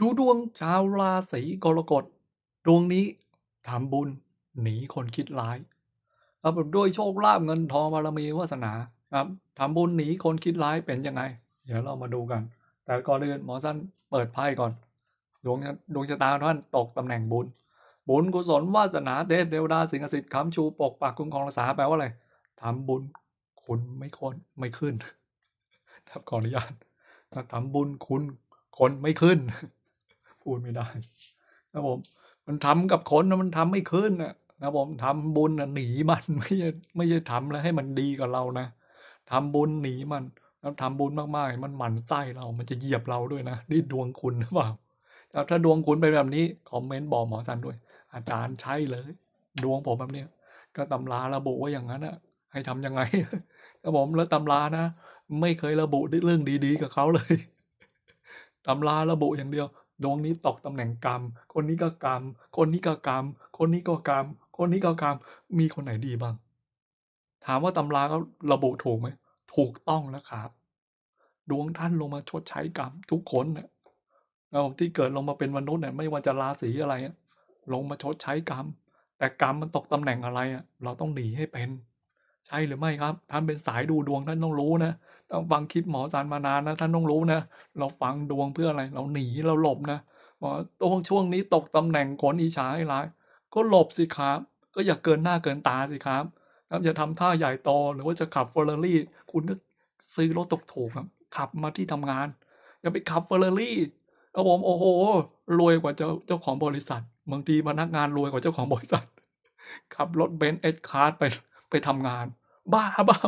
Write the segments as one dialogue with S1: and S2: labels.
S1: ดูดวงชาวราศีกรกฎ ดวงนี้ทำบุญหนีคนคิดร้ายครับด้วยโชคลาภเงินทองบารมีวาสนาครับทำบุญหนีคนคิดร้ายเป็นยังไง เดี๋ยวเรามาดูกัน แต่ก่อนอื่นหมอสั้นเปิดไพ่ก่อน ดวงดวงชะตาท่านตกตำแหน่งบุญ บุญกุศลวาสนาเทพเทวดาสิงศักดิ์สิทธิ์ค้ำชูปกปักคุ้มครองรักษาแปลว่าอะไรทำบุญคุณไม่คนไม่ขึ้นครับขออนุญาตถ้าทำบุญคุณคนไม่ขึ้น พูดไม่ได้ครับผมมันทำกับคนนะมันทำไม่ขึ้นนะครับผมทำบุญนะหนีมันไม่ใช่ไม่ใช่ทำแล้วให้มันดีกับเรานะทำบุญหนีมันแล้วทำบุญมากๆ มันหมั่นไส้เรา มันจะเหยียบเราด้วยนะนี่ดวงคุณหรือเปล่าแล้วถ้าดวงคุณเป็นแบบนี้คอมเมนต์บอกหมอสันด้วย อาจารย์ใช่เลย ดวงผมแบบเนี้ยก็ตำราระบุว่าอย่างนั้นอะให้ทำยังไงครับผมแล้วตำรานะ ไม่เคยระบุเรื่องดีๆ กับเขาเลยตำราระบุอย่างเดียว ดวงนี้ตกตำแหน่งกรรม คนนี้ก็กรรม คนนี้ก็กรรม คนนี้ก็กรรม คนนี้ก็กรรม มีคนไหนดีบ้าง ถามว่าตำราเขาระบุถูกไหม ถูกต้องแล้วครับ ดวงท่านลงมาชดใช้กรรม ทุกคนเนี่ยเราที่เกิดลงมาเป็นมนุษย์เนี่ยไม่ว่าจะราศีอะไร ลงมาชดใช้กรรม แต่กรรมมันตกตำแหน่งอะไรอะ เราต้องหนีให้เป็น ใช่หรือไม่ครับ ท่านเป็นสายดูดวงท่านต้องรู้นะ ต้องฟังคลิปหมอสารมานานนะท่านต้องรู้นะเราฟังดวงเพื่ออะไร เราหนีเราหลบนะหมอตรงช่วงนี้ตกตำแหน่งคนอิจฉาให้ร้าย ก็หลบสิครับ ก็อย่าเกินหน้าเกินตาสิครับครับอย่าทำท่าใหญ่โตหรือว่าจะขับเฟอร์รารี่คุณก็ซื้อรถตกถูกครับ ขับมาที่ทำงาน อย่าไปขับเฟอร์รารี่ครับผมโอ้โหรวยกว่าเจ้าเจ้าของบริษัทบางทีพนักงานรวยกว่าเจ้าของบริษัทขับรถเบนซ์เอสคาร์ไปไปทำงาน บ้าเปล่า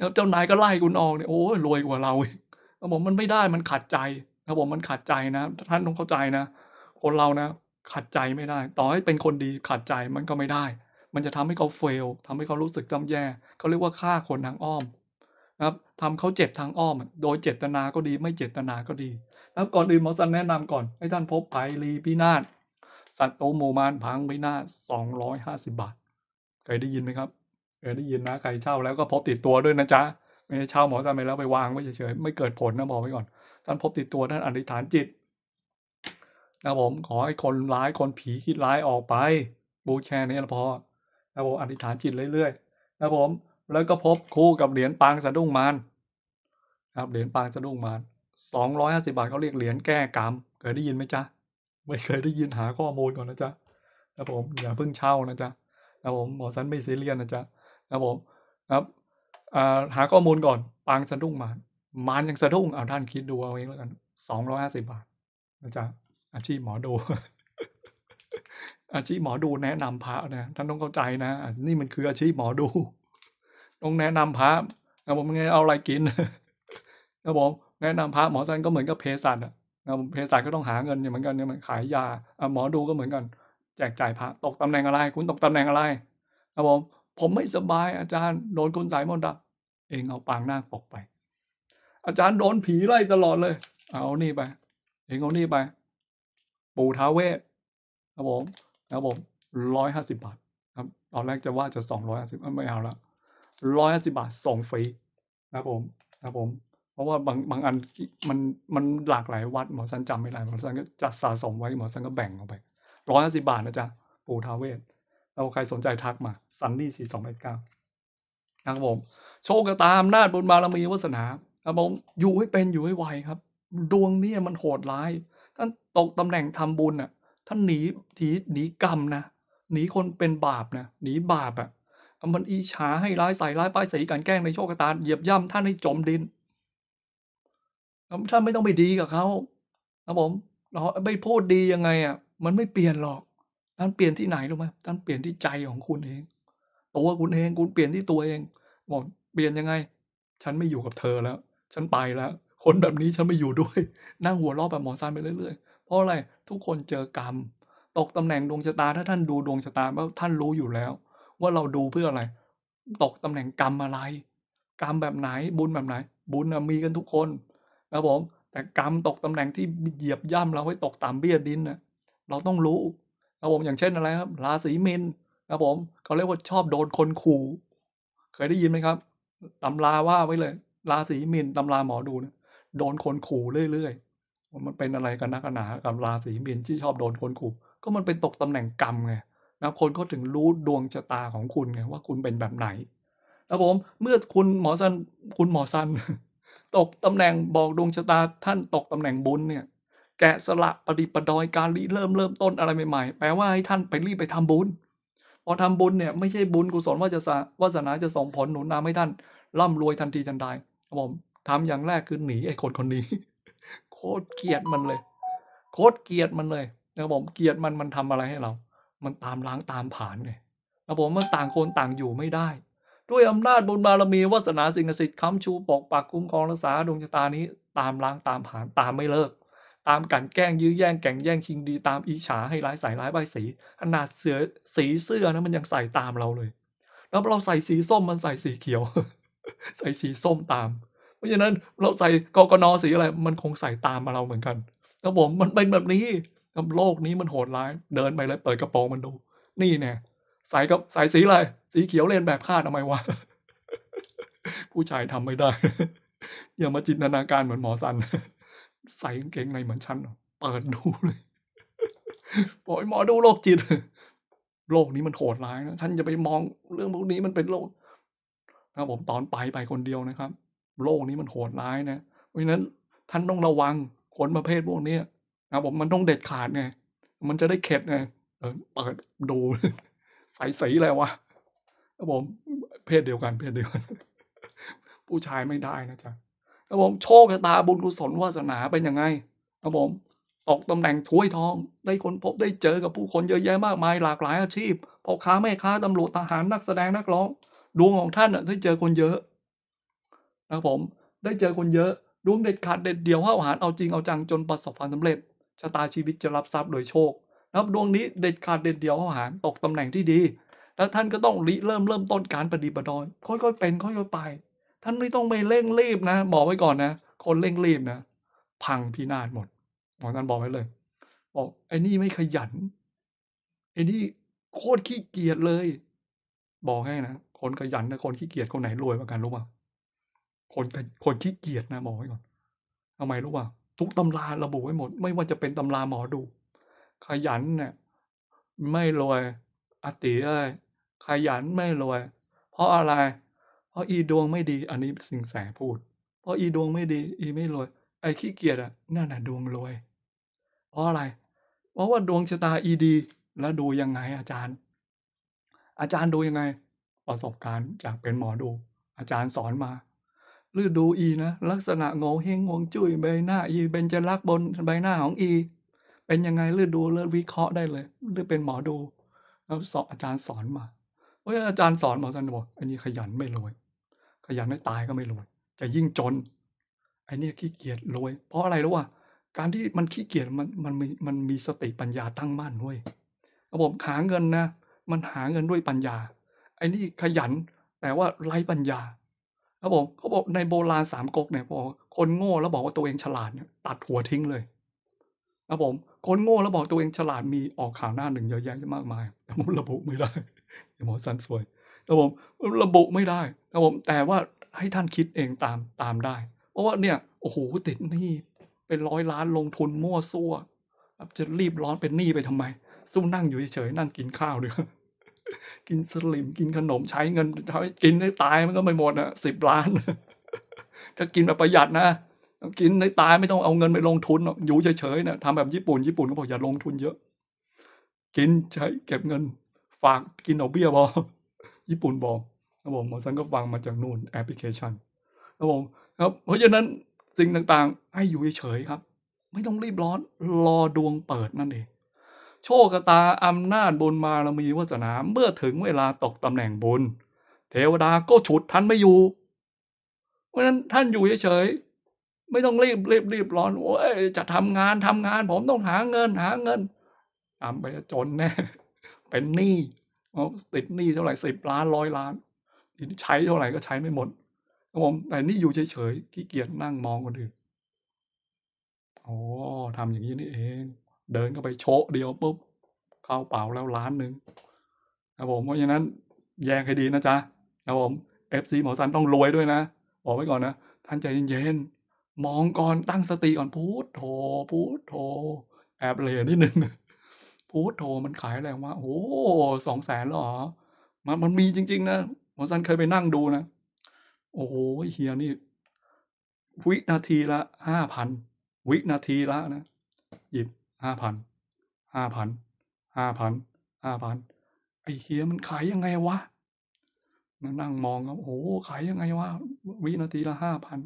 S1: แล้วเจ้านายก็ไล่คุณออกเนี่ยโอ้ยรวยกว่าเราอีกครับผมมันไม่ได้มันขัดใจครับผมมันขัดใจนะ ท่านต้องเข้าใจนะ คนเรานะ ขัดใจไม่ได้ ต่อให้เป็นคนดีขัดใจมันก็ไม่ได้ มันจะทำให้เขาเฟลทำให้เขารู้สึกจำแย่เขาเรียกว่าฆ่าคนทางอ้อมนะครับทำเขาเจ็บทางอ้อม โดยเจตนาก็ดีไม่เจตนาก็ดีแล้วก่อนอื่นหมอสันแนะนำก่อน ให้ท่านพบภัยรีพินาศสัตว์โตหมู่มานพังพินาศสองร้อยห้าสิบาท เคยได้ยินไหมครับ เคยได้ยินนะใครเช่าแล้วก็พบติดตัวด้วยนะจ๊ะไม่ใช่เช่าหมอสันไปแล้วไปวางไว้เฉยๆไม่เกิดผลนะบอกไว้ก่อน ท่านพบติดตัวท่านอธิษฐานจิตนะผมขอให้คนร้ายคนผีคิดร้ายออกไป บูแค่นี้พอนะผมอธิษฐานจิตเรื่อยๆนะผมแล้วก็พบคู่กับเหรียญปางสะดุ้งมารครับเหรียญปางสะดุ้งมารสองร้อยห้าสิบาทเขาเรียกเหรียญแก้กรรมเคยได้ยินไหมจ๊ะไม่เคยได้ยินหาข้อมูลก่อนนะจ๊ะนะผมอย่าเพิ่งเช่านะจ๊ะนะผมหมอสันไม่ซีเรียสนะจ๊ะ นะผมครับหาข้อมูลก่อน ปางสะดุ้งมารมารยังสะดุ้งเอาท่านคิดดูเอาเองแล้วกันสองร้อยห้าสิบบาทนะจ๊ะอาชีพหมอดู อาชีพหมอดูแนะนำพระนะท่านต้องเข้าใจนะนี่มันคืออาชีพหมอดู ต้องแนะนำพระนะผมไงเอาอะไรกินนะผมแนะนำพระหมอสันก็เหมือนกับเภสัชอะนะเภสัชก็ต้องหาเงินเหมือนกันเนี่ยมันขายยาหมอดูก็เหมือนกัน แจกจ่ายพระตกตำแหน่งอะไร คุณตกตำแหน่งอะไรนะผม ผมไม่สบายอาจารย์โดนคุณสายมนต์ดำเองเอาปางหน้าปกไป อาจารย์โดนผีไล่ตลอดเลย เอานี่ไป เองเอานี่ไป ปู่ท้าเวทครับผมครับผมร้อยห้าสิบบาทครับตอนแรกจะว่าจะสองร้อยห้าสิบไม่เอาละร้อยห้าสิบาทส่งฟรีนะผมนะผม เพราะว่าบางบางอันมันมันหลากหลายวัดหมอสันจำไม่ได้หมอสันก็จัดสะสมไว้หมอสันก็แบ่งออกไปร้อยห้าสิบาทนะจ๊ะปู่ท้าเวท เราใครสนใจทักมาซันนี่สี่สองแปดเก้านะครับผม โชคกระตามนาจบุญบารมีวาสนาครับผมอยู่ให้เป็นอยู่ให้ไวครับ ดวงนี้มันโหดร้าย ท่านตกตำแหน่งทำบุญอะ ท่านหนีหนีหนีกรรมนะหนีคนเป็นบาปนะหนีบาปอะมันอีฉาให้ร้ายใส่ร้ายป้ายสีกันแกล้งในโชคกระตาเหยียบย่ำท่านให้จมดินท่านไม่ต้องไปดีกับเขาครับผมเราไปพูดดียังไงอะ มันไม่เปลี่ยนหรอก ท่านเปลี่ยนที่ไหนรู้ไหมท่านเปลี่ยนที่ใจของคุณเอง ตัวคุณเอง คุณเปลี่ยนที่ตัวเอง บอกเปลี่ยนยังไง ฉันไม่อยู่กับเธอแล้ว ฉันไปแล้ว คนแบบนี้ฉันไม่อยู่ด้วย นั่งหัวเราะแบบหมอซานไปเรื่อยๆ เพราะอะไร ทุกคนเจอกรรม ตกตำแหน่งดวงชะตา ถ้าท่านดูดวงชะตาว่าท่านรู้อยู่แล้ว ว่าเราดูเพื่ออะไร ตกตำแหน่งกรรมอะไร กรรมแบบไหน บุญแบบไหน บุญมีกันทุกคนนะผม แต่กรรมตกตำแหน่งที่เหยียบย่ำเราให้ตกต่ำเบี้ยดินนะเราต้องรู้ ครับผมอย่างเช่นอะไรครับ ราศีมินครับผมเขาเรียกว่าชอบโดนคนขู่เคยได้ยินไหมครับตำราว่าไว้เลย ราศีมินตำราหมอดูนะโดนคนขู่เรื่อยว่ามันเป็นอะไรกันนักกันหนากับราศีมีนที่ชอบโดนคนขู่ ก็มันเป็นตกตำแหน่งกรรมไงนะคนก็ถึงรู้ดวงชะตาของคุณไงว่าคุณเป็นแบบไหนครับผมเมื่อคุณหมอซันคุณหมอซันตกตำแหน่งบอกดวงชะตาท่านตกตำแหน่งบุญเนี่ย แกะสลักประดิปดอยการริเริ่มเริ่มต้นอะไรใหม่ๆ แปลว่าให้ท่านไปรีบไปทำบุญ พอทำบุญเนี่ยไม่ใช่บุญกุศลว่าจะสาวาสนาจะส่งผลหนุนนำให้ท่านร่ำรวยทันทีทันใดครับผมทำอย่างแรกคือหนีไอ้คนคนนี้ โคตรเกลียดมันเลย โคตรเกลียดมันเลยนะครับผมเกลียดมันมันทำอะไรให้เรา มันตามล้างตามผาญไงครับผมมันต่างคนต่างอยู่ไม่ได้ ด้วยอำนาจบุญบารมีวาสนาสิ่งศักดิ์สิทธิ์ค้ำชูปกปักคุ้มครองรักษาดวงชะตานี้ ตามล้างตามผาญตามไม่เลิก ตามกันแกล้งยื้อแย่งแก่งแย่งชิงดีตามอิจฉาให้ร้ายใส่ร้ายใบสีขนาดเสือสีเสื้อนะมันยังใส่ตามเราเลย แล้วเราใส่สีส้มมันใส่สีเขียว ใส่สีส้มตาม เพราะฉะนั้นเราใส่กกนสีอะไรมันคงใส่ตามมาเราเหมือนกันครับผมมันเป็นแบบนี้ครับโลกนี้มันโหดร้าย เดินไปแล้วเปิดกระโปรงมันดู นี่แน่ใส่กับใส่สีอะไรสีเขียวเรียนแบบคาดทำไมวะผู้ชายทำไม่ได้ อย่ามาจินตนาการเหมือนหมอสัน ใส่กางเกงในเหมือนฉันเหรอเปิดดูเลยบอกหมอดูโรคจิตโลกนี้มันโหดร้ายนะท่านอย่าไปมองเรื่องพวกนี้มันเป็นโลกนะครับผมตอนไปไปคนเดียวนะครับ โลกนี้มันโหดร้ายนะเพราะฉะนั้นท่านต้องระวังคนประเภทพวกนี้นะครับผมมันต้องเด็ดขาดไงมันจะได้เข็ดไงเออเปิดดูใส่สีอะไรวะครับผมเพศเดียวกันเพศเดียวกัน ผู้ชายไม่ได้นะจ๊ะ ครับผมโชคชะตาบุญกุศลวาสนาเป็นยังไงครับผมตกตำแหน่งถ้วยทอง ได้คนพบได้เจอกับผู้คนเยอะแยะมากมายหลากหลายอาชีพพ่อค้าแม่ค้าตำรวจทหารนักแสดงนักร้อง ดวงของท่านอะได้เจอคนเยอะนะครับผมได้เจอคนเยอะดวงเด็ดขาดเด็ดเดี่ยวห้าวหาญเอาจริงเอาจังจนประสบความสำเร็จชะตาชีวิตจะรับทรัพย์โดยโชคนะครับดวงนี้เด็ดขาดเด็ดเดี่ยวห้าวหาญตกตำแหน่งที่ดี แล้วท่านก็ต้องริเริ่มเริ่มต้นการปฏิบัติดอยค่อยๆเป็นค่อยๆไป ท่านไม่ต้องไปเร่งรีบนะบอกไว้ก่อนนะ คนเร่งรีบนะ พังพินาศหมดหมอท่านบอกไว้เลย บอกไอ้นี่ไม่ขยัน ไอ้นี่โคตรขี้เกียจเลย บอกให้นะ คนขยันนะคนขี้เกียจคนไหนรวยกว่ากันรู้ป่ะคนคนขี้เกียจนะบอกไว้ก่อนทำไมรู้ป่ะทุกตำราระบุไว้หมด ไม่ว่าจะเป็นตำราหมอดู ขยันเนี่ยไม่รวยอติเอ้ยขยันไม่รวย เพราะอะไร เพราะอีดวงไม่ดีอันนี้สิงแสพูด เพราะอีดวงไม่ดี อีไม่รวย ไอ้ขี้เกียจอะนั่นน่ะดวงรวย เพราะอะไร เพราะว่าดวงชะตาอีดี แล้วดูยังไงอาจารย์ อาจารย์ดูยังไง ประสบการณ์จากเป็นหมอดู อาจารย์สอนมาลือดูอีนะลักษณะโงเฮงงวงจุ้ยใบหน้าอีเป็นจะลักบนใบหน้าของอี เป็นยังไงลือดูเลือวิเคราะห์ได้เลยลือเป็นหมอดูแล้วสอนอาจารย์สอนมา เพราะฉะนั้นอาจารย์สอนหมอสันบอกอันนี้ขยันไม่รวย ขยันไม่ตายก็ไม่รวย จะยิ่งจนไอ้นี่ขี้เกียจรวย เพราะอะไรรู้ป่ะการที่มันขี้เกียจมันมันมีมันมีสติปัญญาตั้งมั่นเว้ยรับผมหาเงินนะมันหาเงินด้วยปัญญา ไอ้นี่ขยันแต่ว่าไร้ปัญญาครับผมเขาบอกในโบราณสามก๊กเนี่ยบอกคนโง่แล้วบอกว่าตัวเองฉลาดเนี่ยตัดหัวทิ้งเลยครับผมคนโง่แล้วบอกตัวเองฉลาดมีออกข่าวหน้าหนึ่งเยอะแยะมากมาย แต่ผมระบุไม่ได้ หมอสันสวยครับผมระบุไม่ได้ครับผมแต่ว่าให้ท่านคิดเองตามตามได้ เพราะว่าเนี่ยโอ้โหติดหนี้เป็นร้อยล้านลงทุนมั่วซั่วจะรีบร้อนเป็นหนี้ไปทำไม สู้นั่งอยู่เฉยๆนั่งกินข้าวดีกว่ากินสลิมกินขนมใช้เงินใช้กินให้ตายมันก็ไม่หมดอะสิบล้านถ้ากินแบบประหยัดนะกินให้ตายไม่ต้องเอาเงินไปลงทุนหรอกอยู่เฉยๆเนี่ยทำแบบญี่ปุ่นญี่ปุ่นก็บอกอย่าลงทุนเยอะ กินใช้เก็บเงิน ฝากกินดอกเบี้ยบอญี่ปุ่นบอกครับผมหมอสันก็ฟังมาจากนู่นแอปพลิเคชันครับผมครับเพราะฉะนั้นสิ่งต่างๆ ให้อยู่เฉยๆครับ ไม่ต้องรีบร้อนรอดวงเปิดนั่นเองโชคชะตาอำนาจบุญบารมีวาสนาเมื่อถึงเวลาตกตำแหน่งบุญ เทวดาก็ฉุดท่านไม่อยู่ เพราะฉะนั้นท่านอยู่เฉยๆไม่ต้องรีบรีบรีบร้อนโอ้ยจะทำงานทำงาน ผมต้องหาเงินหาเงินทำไปจนแน่ เป็นหนี้เอาติดหนี้เท่าไหร่สิบล้านร้อยล้านใช้เท่าไหร่ก็ใช้ไม่หมดครับผมแต่นี่อยู่เฉยๆขี้เกียจนั่งมองคนอื่นอ๋อทำอย่างนี้นี่เอง เดินเข้าไปโชะเดียวปุ๊บเข้าเป๋าแล้วล้านหนึ่งครับผมเพราะฉะนั้นแยงให้ดีนะจ๊ะครับผมเอฟซีหมอสันต้องรวยด้วยนะบอกไว้ก่อนนะท่านใจเย็นๆมองก่อนตั้งสติก่อนพุทโธพุทโธแอบเหล่นิดนึง พุทโธมันขายอะไรวะโอ้สองแสนหรอ มันมันมีจริง ๆ นะหมอสันเคยไปนั่งดูนะ โอ้โหเฮียนี่ วินาทีละห้าพันวินาทีละนะหยิบห้าพันห้าพันห้าพันห้าพันไอเฮียมันขายยังไงวะนั่งมองครับโอ้ขายยังไงวะวินาทีละห้าพัน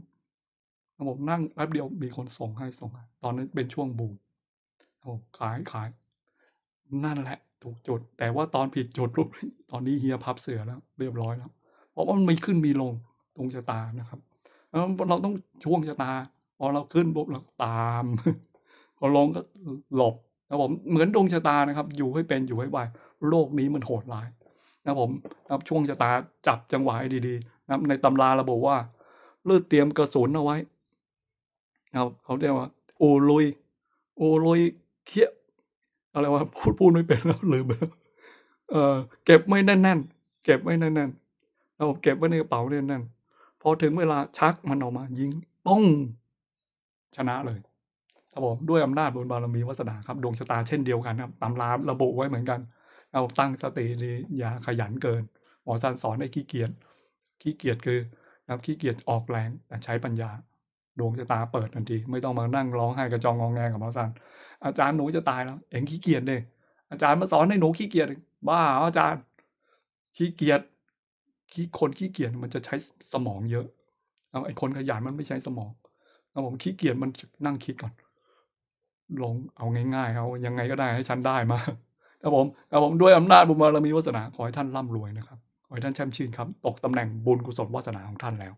S1: ผมนั่งแป๊บเดียวมีคนส่งให้ส่งให้ตอนนั้นเป็นช่วงบูมโอ้ขายขาย นั่นแหละ ถูกจุด แต่ว่าตอนผิดจุดปุ๊บตอนนี้เฮียพับเสือแล้ว เรียบร้อยแล้ว เพราะว่ามันมีขึ้นมีลงตรงชะตานะครับเราต้องช่วงชะตาพอเราขึ้นปุ๊บเราตาม พอลงก็หลบนะผมเหมือนดวงชะตานะครับ อยู่ให้เป็นอยู่ให้ไหวโลกนี้มันโหดร้ายนะผมนะช่วงชะตาจับจังหวะให้ดีๆนะในตำราระบุว่าเลือดเตรียมกระสุนเอาไว้นะครับเขาเรียกว่า โอลุย โอลุยเคี้ย อะไรวะพูดพูดไม่เป็นแล้วลืมไปแล้วเออเก็บไม่แน่นๆเก็บไว้แน่นๆเราเก็บไว้ในกระเป๋าแน่นๆพอถึงเวลาชักมันออกมา ยิงป้องชนะเลยครับผมด้วยอำนาจบุญบารมีวาสนาครับดวงชะตาเช่นเดียวกันครับตำราระบุไว้เหมือนกันเอาตั้งสติดีอย่าขยันเกิน หมอซันสอนให้ขี้เกียจขี้เกียจคือครับขี้เกียจออกแรงแต่ใช้ปัญญา ดวงชะตาเปิดทันที ไม่ต้องมานั่งร้องไห้กระจองงองแงกับหมอซันอาจารย์หนูจะตายแล้ว เอ็งขี้เกียจเลยอาจารย์มาสอนให้หนูขี้เกียจบ้าอาจารย์ขี้เกียจขี้คนขี้เกียจมันจะใช้สมองเยอะเอาไอ้คนขยันมันไม่ใช้สมองเอาผมขี้เกียจมันนั่งคิดก่อน ลงเอาง่ายๆเอายังไงก็ได้ให้ฉันได้มาครับผมครับผมด้วยอำนาจบุญบารมีวาสนาขอให้ท่านร่ำรวยนะครับขอให้ท่านแช่มชื่นครับ ตกตำแหน่งบุญกุศลวาสนาของท่านแล้ว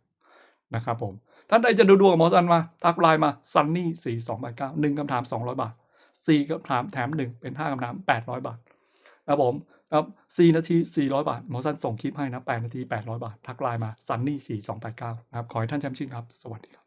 S1: นะครับผม ท่านใดจะดูดวงกับหมอสันมาทักไลน์มาซันนี่สี่สองแปดเก้าหนึ่งคำถามสองร้อยบาทสี่คำถามแถมหนึ่งเป็นห้าคำถามแปดร้อยบาทนะผมครับสี่นาทีสี่ร้อยบาทหมอสันส่งคลิปให้นะแปดนาทีแปดร้อยบาท ทักไลน์มาซันนี่สี่สองแปดเก้านะครับขอให้ท่านแชมป์ชื่นครับ สวัสดีครับ